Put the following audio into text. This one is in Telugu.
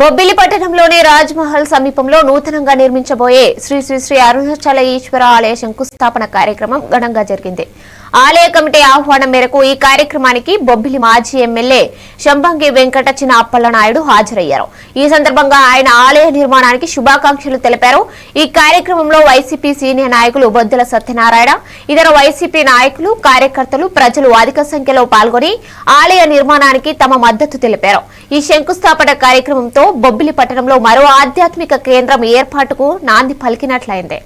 బొబ్బిలి పట్టణంలోని రాజ్మహల్ సమీపంలో నూతనంగా నిర్మించబోయే శ్రీ శ్రీ శ్రీ అరుణాచల ఈశ్వర ఆలయ శంకుస్థాపన కార్యక్రమం ఘనంగా జరిగింది. ఆలయ కమిటీ ఆహ్వానం మేరకు ఈ కార్యక్రమానికి బొబ్బిలి మాజీ ఎమ్మెల్యే శంభంగి వెంకట చిన్న అప్పలనాయుడు హాజరయ్యారు. ఈ సందర్భంగా ఆయన ఆలయ నిర్మాణానికి శుభాకాంక్షలు తెలిపారు. ఈ కార్యక్రమంలో వైసీపీ సీనియర్ నాయకులు బొద్దుల సత్యనారాయణ ఇతర వైసీపీ నాయకులు కార్యకర్తలు ప్రజలు అధిక సంఖ్యలో పాల్గొని ఆలయ నిర్మాణానికి తమ మద్దతు తెలిపారు. ఈ శంకుస్థాపన కార్యక్రమంతో బొబ్బిలి పట్టణంలో మరో ఆధ్యాత్మిక కేంద్రం ఏర్పాటుకు నాంది పలికినట్లయింది.